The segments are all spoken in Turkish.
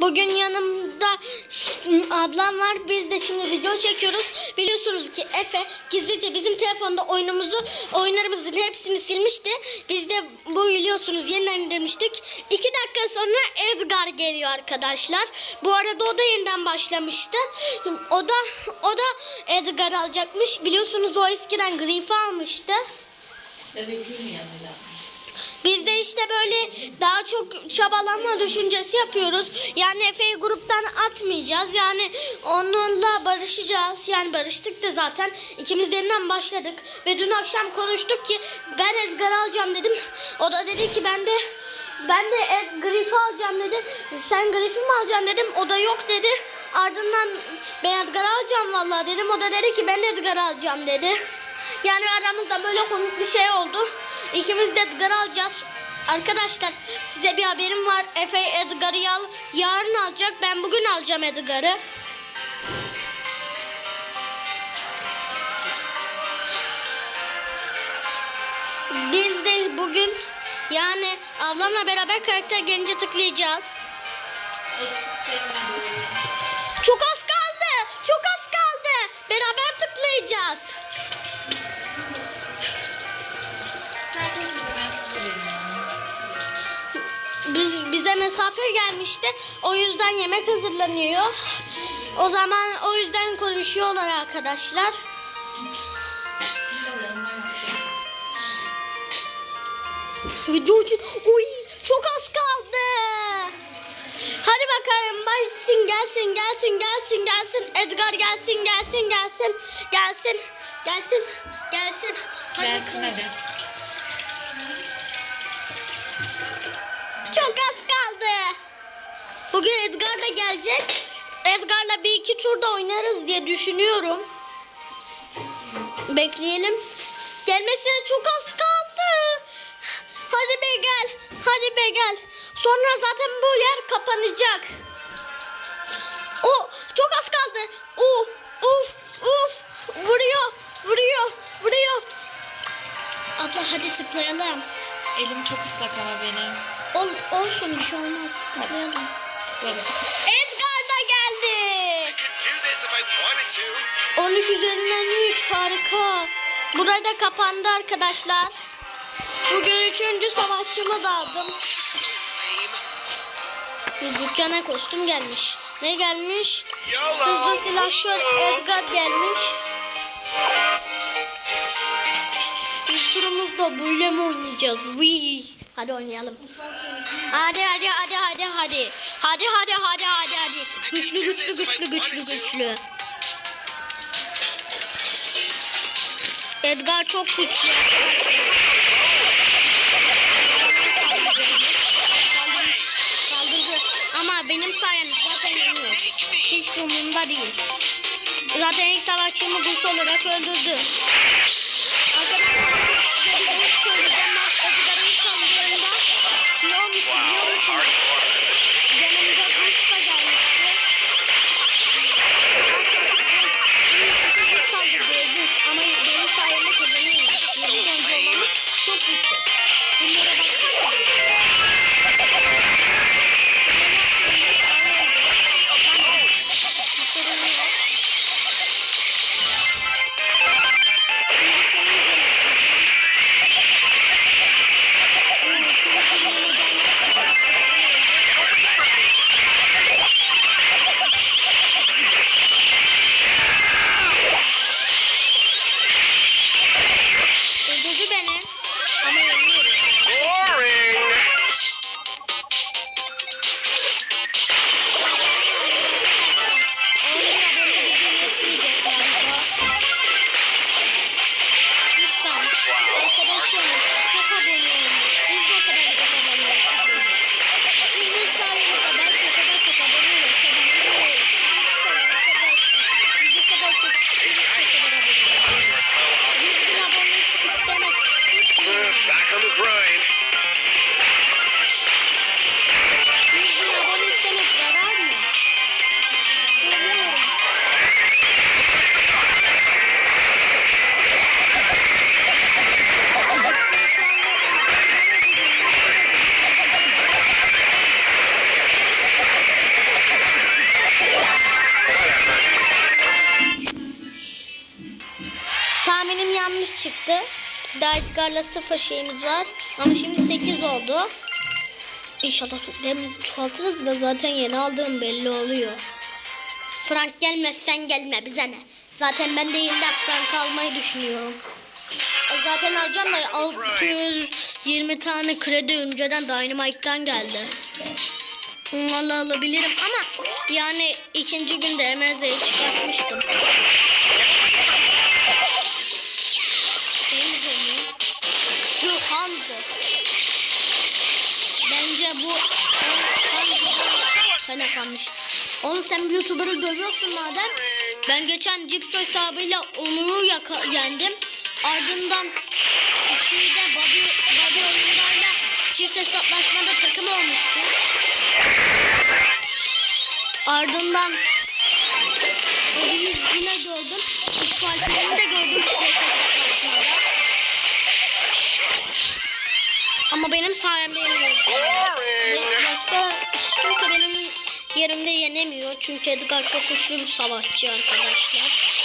Bugün yanımda ablam var. Biz de şimdi video çekiyoruz. Biliyorsunuz ki Efe gizlice bizim telefonda oyunumuzu, oyunlarımızın hepsini silmişti. Biz de bu biliyorsunuz yeniden indirmiştik. İki dakika sonra Edgar geliyor arkadaşlar. Bu arada o da yeniden başlamıştı. O da o da Edgar alacakmış. Biliyorsunuz o eskiden Griff'i almıştı. Bebekliğim yanıyla. Biz de işte böyle daha çok çabalama düşüncesi yapıyoruz. Yani Efe'yi gruptan atmayacağız. Yani onunla barışacağız. Yani barıştık da zaten. İkimiz de yeniden başladık. Ve dün akşam konuştuk ki ben Edgar alacağım dedim. O da dedi ki ben de ben de Griff'i alacağım dedi. Sen Griff'i mi alacaksın dedim. O da yok dedi. Ardından ben Edgar alacağım vallahi dedim. O da dedi ki ben Edgar alacağım dedi. Yani aramızda böyle komik bir şey oldu. İkimiz de Edgar'ı alacağız. Arkadaşlar size bir haberim var. Efe Edgar'ı al, yarın alacak. Ben bugün alacağım Edgar'ı. Biz de bugün yani ablamla beraber karakter gelince tıklayacağız. Çok az kaldı. Çok az kaldı. Beraber tıklayacağız. Biz, bize misafir gelmişti. O yüzden yemek hazırlanıyor. O zaman o yüzden konuşuyorlar arkadaşlar. Video için oy çok az kaldı. Hadi bakalım başlasın gelsin gelsin gelsin gelsin Edgar gelsin gelsin gelsin gelsin gelsin gelsin. Hadi Gelsin bakalım. hadi. Çok az kaldı. Bugün Edgar da gelecek. Edgar'la bir iki turda oynarız diye düşünüyorum. Bekleyelim. Gelmesine çok az kaldı. Hadi be gel. Hadi be gel. Sonra zaten bu yer kapanacak. O çok az kaldı. Uf uf uf. Vuruyor. Vuruyor. Vuruyor. Abla hadi tıklayalım. Elim çok ıslak ama benim. Ol, olsun bir şey olmaz. Tıklayalım. Edgar da geldi. could do this if I wanted to. 13 üzerinden 3 harika. Burada kapandı arkadaşlar. Bugün üçüncü savaşçımı da aldım. Bir dükkana kostüm gelmiş. Ne gelmiş? Hızlı silahşör Edgar gelmiş. İlk turumuzda böyle mi oynayacağız? Vii. Hadi oynayalım. Hadi hadi hadi hadi hadi. Hadi hadi hadi hadi hadi. Güçlü güçlü güçlü güçlü güçlü. Edgar çok güçlü. Saldırdı. Ama benim sayemde zaten yeniyor. Hiç umurumda değil. Zaten ilk savaşçımı Gus olarak öldürdü. Yanlış çıktı. Daha Edgar'la sıfır şeyimiz var. Ama şimdi 8 oldu. İnşallah sürüklerimizi çoğaltırız da zaten yeni aldığım belli oluyor. Frank gelmezsen gelme bize ne. Zaten ben de yeniden Frank almayı düşünüyorum. E, Zaten alacağım da 620 tane kredi önceden Dynamite'dan geldi. Onlarla alabilirim ama yani ikinci günde MZ'yi çıkartmıştım. Bence bu kalmış. Oğlum sen YouTuber'ı görüyorsun madem. Ben geçen Cipso hesabıyla Onur'u yendim. Ardından şeyde Bobby, Bobby oyunlarla çift hesaplaşmada takım olmuştu. Ardından Bobby'yi yine gördüm. İsmail'i de gördüm çift hesaplaşmada. Ama benim sayemde. Boring. Başka kimse benim yerimde yenemiyor. Çünkü Edgar çok güçlü bir savaşçı arkadaşlar.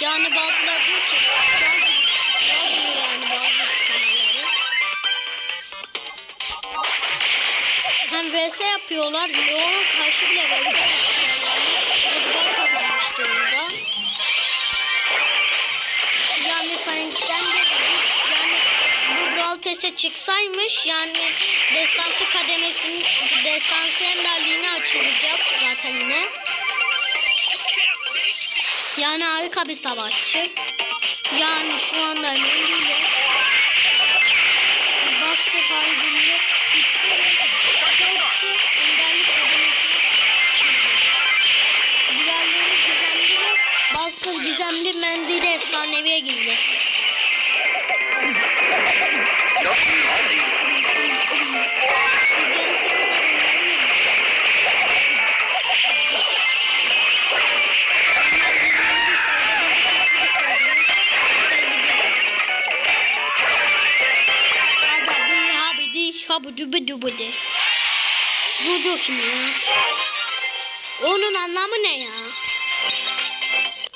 Yani bazıları diyor ki "Gel diyor yani bazı. Hem vs yapıyorlar. Leon'a karşı bile vs yapıyorlar. Pass'e çıksaymış yani destansı kademesinin destansı enderliğini açılacak zaten yine. Yani harika bir savaşçı. Yani şu anda önünde Buster Harden'lı hiçbir hepsi gizemli ve Buster gizemli mendili efsaneviye girdi. Kadar enderli. Jojo kim ya? Onun anlamı ne ya?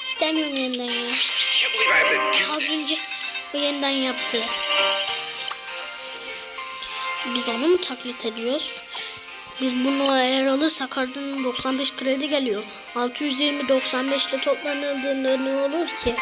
İstemiyorum yeniden ya. Az önce bu yeniden yaptı. Biz onu mu taklit ediyoruz? Biz bunu eğer alırsak ardından 95 kredi geliyor. 620 95 ile toplanıldığında ne olur ki?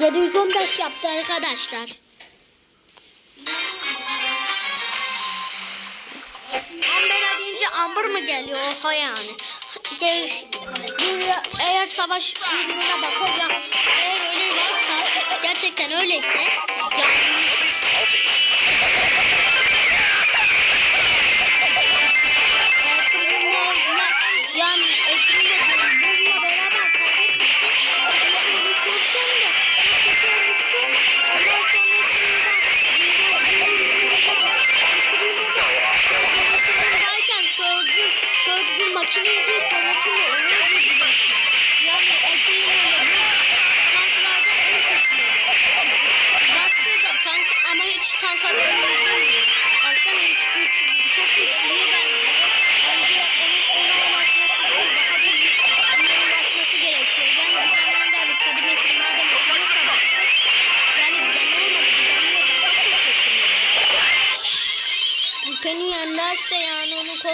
...715 yaptı arkadaşlar. Amber deyince Amber mı geliyor? Oha yani. Gel- buraya- Eğer savaş ürününe bakacağım. Eğer öyle varsa gerçekten öyleyse yani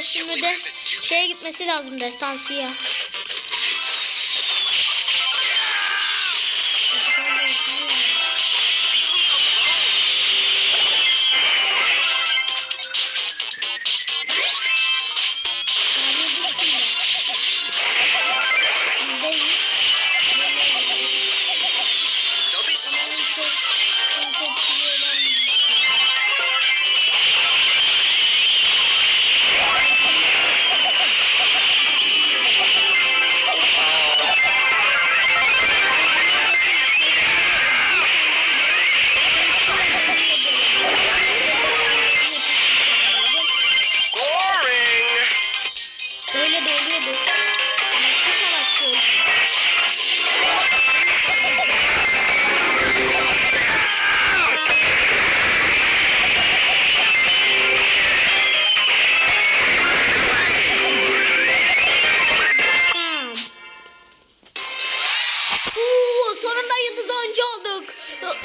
kostümü de şeye gitmesi lazım destansıya. söylüyordu. Ama bu sanatçı öldü.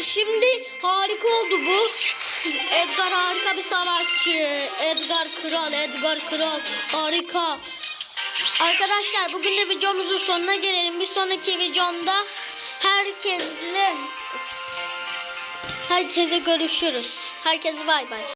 Şimdi harika oldu bu. Edgar harika bir savaşçı. Edgar kral, Edgar kral harika. Arkadaşlar bugün de videomuzun sonuna gelelim. Bir sonraki videomda herkesle herkese görüşürüz. Herkese bay bay.